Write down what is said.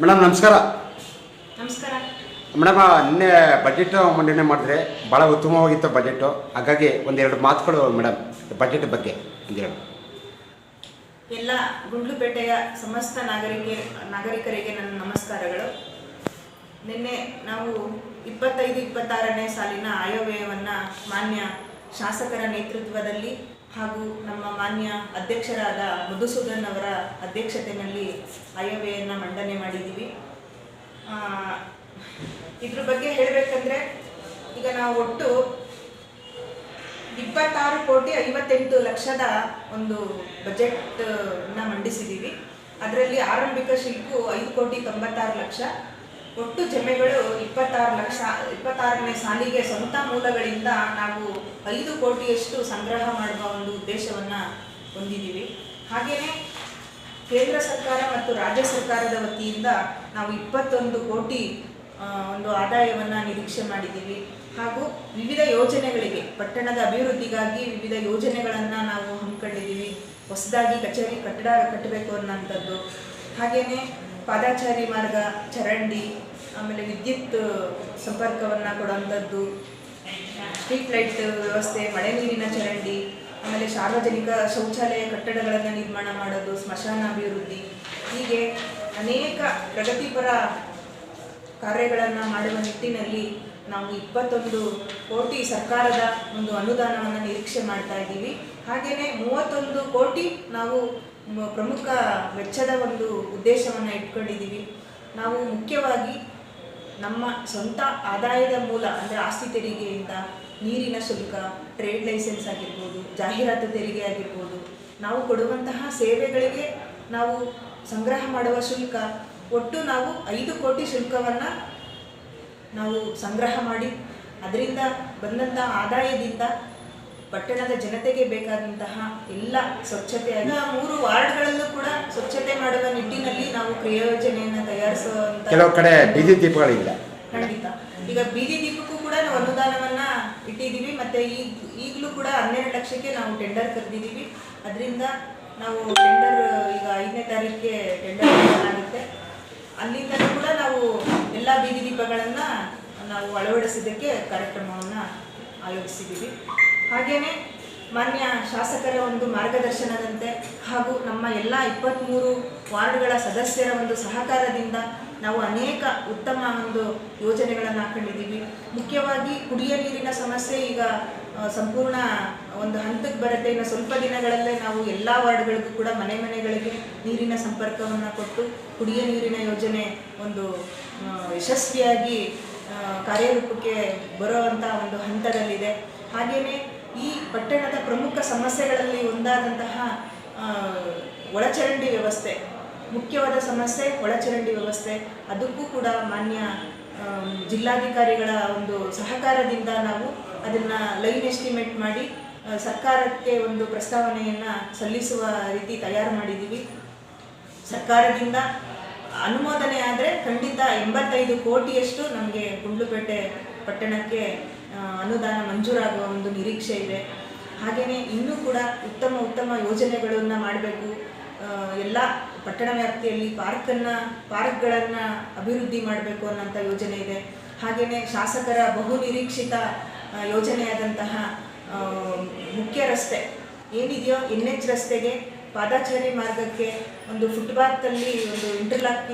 Madam ನಮಸ್ಕಾರ. ನಮಸ್ಕಾರ. Madam ನಿನ್ನೆ ಬಜೆಟ್ ಮಂಡನೆ ಮಾಡಿದ್ರೆ ಭಾಳ ಉತ್ತಮವಾಗಿತ್ತು ಬಜೆಟು ಹಾಗಾಗಿ ಒಂದೆರಡು ಮಾತುಗಳು ಮೇಡಮ್ ಬಜೆಟ್ ಬಗ್ಗೆ ಒಂದೆರಡು ಎಲ್ಲ ಗುಂಡ್ಲುಪೇಟೆಯ ಸಮಸ್ತ ನಾಗರಿಕೆ ನಾಗರಿಕರಿಗೆ ನನ್ನ ನಮಸ್ಕಾರಗಳು. ನಿನ್ನೆ ನಾವು ಇಪ್ಪತ್ತೈದು ಇಪ್ಪತ್ತಾರನೇ ಸಾಲಿನ ಆಯವ್ಯಯವನ್ನು ಮಾನ್ಯ ಶಾಸಕರ ನೇತೃತ್ವದಲ್ಲಿ ಹಾಗೂ ನಮ್ಮ ಮಾನ್ಯ ಅಧ್ಯಕ್ಷರಾದ ಮಧುಸೂದನ್ ಅವರ ಅಧ್ಯಕ್ಷತೆಯಲ್ಲಿ ಆಯವ್ಯಯನ್ನು ಮಂಡನೆ ಮಾಡಿದ್ದೀವಿ. ಇದ್ರ ಬಗ್ಗೆ ಹೇಳಬೇಕಂದ್ರೆ ಈಗ ನಾವು ಒಟ್ಟು ಇಪ್ಪತ್ತಾರು ಕೋಟಿ ಐವತ್ತೆಂಟು ಲಕ್ಷದ ಒಂದು ಬಜೆಟ್ನ ಮಂಡಿಸಿದ್ದೀವಿ. ಅದರಲ್ಲಿ ಆರಂಭಿಕ ಶಿಲ್ಕು ಐದು ಕೋಟಿ ತೊಂಬತ್ತಾರು ಲಕ್ಷ. ಒಟ್ಟು ಜಮೆಗಳು ಇಪ್ಪತ್ತಾರು ಲಕ್ಷ, ಇಪ್ಪತ್ತಾರನೇ ಸಾಲಿಗೆ ಸ್ವಂತ ಮೂಲಗಳಿಂದ ನಾವು ಐದು ಕೋಟಿಯಷ್ಟು ಸಂಗ್ರಹ ಮಾಡುವ ಒಂದು ಉದ್ದೇಶವನ್ನು ಹೊಂದಿದ್ದೀವಿ. ಹಾಗೆಯೇ ಕೇಂದ್ರ ಸರ್ಕಾರ ಮತ್ತು ರಾಜ್ಯ ಸರ್ಕಾರದ ವತಿಯಿಂದ ನಾವು ಇಪ್ಪತ್ತೊಂದು ಕೋಟಿ ಒಂದು ಆದಾಯವನ್ನು ನಿರೀಕ್ಷೆ ಮಾಡಿದ್ದೀವಿ. ಹಾಗೂ ವಿವಿಧ ಯೋಜನೆಗಳಿಗೆ, ಪಟ್ಟಣದ ಅಭಿವೃದ್ಧಿಗಾಗಿ ವಿವಿಧ ಯೋಜನೆಗಳನ್ನು ನಾವು ಹಮ್ಮಿಕೊಂಡಿದ್ದೀವಿ. ಹೊಸದಾಗಿ ಕಚೇರಿ ಕಟ್ಟಡ ಕಟ್ಟಬೇಕು ಅನ್ನೋಂಥದ್ದು. ಹಾಗೆಯೇ ಪಾದಾಚಾರಿ ಮಾರ್ಗ, ಚರಂಡಿ, ಆಮೇಲೆ ವಿದ್ಯುತ್ ಸಂಪರ್ಕವನ್ನು ಕೊಡುವಂಥದ್ದು ಸ್ಟ್ರೀಟ್ ಲೈಟ್ ವ್ಯವಸ್ಥೆ, ಮಳೆ ನೀರಿನ ಚರಂಡಿ, ಆಮೇಲೆ ಸಾರ್ವಜನಿಕ ಶೌಚಾಲಯ ಕಟ್ಟಡಗಳನ್ನು ನಿರ್ಮಾಣ ಮಾಡೋದು ಸ್ಮಶಾನ ಅಭಿವೃದ್ಧಿ ಹೀಗೆ ಅನೇಕ ಪ್ರಗತಿಪರ ಕಾರ್ಯಗಳನ್ನು ಮಾಡುವ ನಿಟ್ಟಿನಲ್ಲಿ ನಾವು ಇಪ್ಪತ್ತೊಂದು ಕೋಟಿ ಸರ್ಕಾರದ ಒಂದು ಅನುದಾನವನ್ನು ನಿರೀಕ್ಷೆ ಮಾಡ್ತಾ ಇದ್ದೀವಿ. ಹಾಗೆಯೇ ಮೂವತ್ತೊಂದು ಕೋಟಿ ನಾವು ಪ್ರಮುಖ ವೆಚ್ಚದ ಒಂದು ಉದ್ದೇಶವನ್ನು ಇಟ್ಕೊಂಡಿದ್ದೀವಿ. ನಾವು ಮುಖ್ಯವಾಗಿ ನಮ್ಮ ಸ್ವಂತ ಆದಾಯದ ಮೂಲ ಅಂದರೆ ಆಸ್ತಿ ತೆರಿಗೆಯಿಂದ ನೀರಿನ ಶುಲ್ಕ ಟ್ರೇಡ್ ಲೈಸೆನ್ಸ್ ಆಗಿರ್ಬೋದು, ಜಾಹೀರಾತು ತೆರಿಗೆ ಆಗಿರ್ಬೋದು, ನಾವು ಕೊಡುವಂತಹ ಸೇವೆಗಳಿಗೆ ನಾವು ಸಂಗ್ರಹ ಮಾಡುವ ಶುಲ್ಕ, ಒಟ್ಟು ನಾವು ಐದು ಕೋಟಿ ಶುಲ್ಕವನ್ನು ನಾವು ಸಂಗ್ರಹ ಮಾಡಿ, ಅದರಿಂದ ಬಂದಂಥ ಆದಾಯದಿಂದ ಪಟ್ಟಣದ ಜನತೆಗೆ ಬೇಕಾದಂತಹ ಎಲ್ಲ ಸ್ವಚ್ಛತೆ ಮೂರು ವಾರ್ಡ್ಗಳಲ್ಲೂ ಕೂಡ ಸ್ವಚ್ಛತೆ ಮಾಡುವ ನಿಟ್ಟಿನಲ್ಲಿ ನಾವು ಕ್ರಿಯೋಜನೆಯನ್ನು ತಯಾರಿಸುವಂತ ಕೆಲವು ಕಡೆ ಬೀದಿ ದೀಪಗಳಿಲ್ಲ. ಖಂಡಿತ. ಈಗ ಬೀದಿ ದೀಪಕ್ಕೂ ಕೂಡ ನಾವು ಅನುದಾನವನ್ನ ಇಟ್ಟಿದ್ದೀವಿ. ಮತ್ತೆ ಈಗ ಈಗಲೂ ಕೂಡ ಹನ್ನೆರಡು ಲಕ್ಷಕ್ಕೆ ನಾವು ಟೆಂಡರ್ ಕರೆದಿದ್ದೀವಿ. ಅದರಿಂದ ನಾವು ಟೆಂಡರ್ ಈಗ ಐದನೇ ತಾರೀಕಿಗೆ ಟೆಂಡರ್ ಆಗುತ್ತೆ ಅಲ್ಲಿಂದಲೂ ಕೂಡ ನಾವು ಎಲ್ಲ ಬೀದಿ ದೀಪಗಳನ್ನ ನಾವು ಅಳವಡಿಸಿದ್ದಕ್ಕೆ ಕಾರ್ಯಕ್ರಮವನ್ನು ಆಯೋಜಿಸಿದ್ದೀವಿ. ಹಾಗೆಯೇ ಮಾನ್ಯ ಶಾಸಕರ ಒಂದು ಮಾರ್ಗದರ್ಶನದಂತೆ ಹಾಗೂ ನಮ್ಮ ಎಲ್ಲ ಇಪ್ಪತ್ತ್ಮೂರು ವಾರ್ಡ್ಗಳ ಸದಸ್ಯರ ಒಂದು ಸಹಕಾರದಿಂದ ನಾವು ಅನೇಕ ಉತ್ತಮ ಒಂದು ಯೋಜನೆಗಳನ್ನು ಹಾಕೊಂಡಿದ್ದೀವಿ ಮುಖ್ಯವಾಗಿ ಕುಡಿಯ ನೀರಿನ ಸಮಸ್ಯೆ ಈಗ ಸಂಪೂರ್ಣ, ಒಂದು ಹಂತಕ್ಕೆ ಬರುತ್ತೆ. ಇನ್ನು ಸ್ವಲ್ಪ ದಿನಗಳಲ್ಲೇ ನಾವು ಎಲ್ಲ ವಾರ್ಡ್ಗಳಿಗೂ ಕೂಡ ಮನೆ ಮನೆಗಳಿಗೆ ನೀರಿನ ಸಂಪರ್ಕವನ್ನು ಕೊಟ್ಟು ಕುಡಿಯ ನೀರಿನ ಯೋಜನೆ ಒಂದು ಯಶಸ್ವಿಯಾಗಿ ಕಾರ್ಯರೂಪಕ್ಕೆ ಬರುವಂಥ ಒಂದು ಹಂತದಲ್ಲಿದೆ. ಹಾಗೆಯೇ ಪಟ್ಟಣದ ಪ್ರಮುಖ ಸಮಸ್ಯೆಗಳಲ್ಲಿ ಒಂದಾದಂತಹ ಒಳಚರಂಡಿ ವ್ಯವಸ್ಥೆ, ಮುಖ್ಯವಾದ ಸಮಸ್ಯೆ ಒಳಚರಂಡಿ ವ್ಯವಸ್ಥೆ, ಅದಕ್ಕೂ ಕೂಡ ಮಾನ್ಯ ಜಿಲ್ಲಾಧಿಕಾರಿಗಳ ಒಂದು ಸಹಕಾರದಿಂದ ನಾವು ಅದನ್ನು ಲೈನ್ ಎಸ್ಟಿಮೇಟ್ ಮಾಡಿ ಸರ್ಕಾರಕ್ಕೆ ಒಂದು ಪ್ರಸ್ತಾವನೆಯನ್ನು ಸಲ್ಲಿಸುವ ರೀತಿ ತಯಾರು ಮಾಡಿದ್ದೀವಿ ಸರ್ಕಾರದಿಂದ ಅನುಮೋದನೆ ಆದರೆ ಖಂಡಿತ ಎಂಬತ್ತೈದು ಕೋಟಿಯಷ್ಟು ನಮಗೆ ಗುಂಡ್ಲುಪೇಟೆ ಪಟ್ಟಣಕ್ಕೆ ಅನುದಾನ ಮಂಜೂರಾಗುವ ಒಂದು ನಿರೀಕ್ಷೆ ಇದೆ. ಹಾಗೆಯೇ ಇನ್ನೂ ಕೂಡ ಉತ್ತಮ ಉತ್ತಮ ಯೋಜನೆಗಳನ್ನು ಮಾಡಬೇಕು. ಎಲ್ಲ ಪಟ್ಟಣ ವ್ಯಾಪ್ತಿಯಲ್ಲಿ ಪಾರ್ಕನ್ನು, ಪಾರ್ಕ್ಗಳನ್ನು ಅಭಿವೃದ್ಧಿ ಮಾಡಬೇಕು ಅನ್ನೋಂಥ ಯೋಜನೆ ಇದೆ. ಹಾಗೆಯೇ ಶಾಸಕರ ಬಹು ನಿರೀಕ್ಷಿತ ಯೋಜನೆಯಾದಂತಹ ಮುಖ್ಯ ರಸ್ತೆ ಏನಿದೆಯೋ ಎನ್ ಎಚ್ ರಸ್ತೆಗೆ ಪಾದಾಚಾರಿ ಮಾರ್ಗಕ್ಕೆ ಒಂದು ಫುಟ್ಪಾತಲ್ಲಿ ಒಂದು ಇಂಟರ್ಲಾಕಿಂಗ್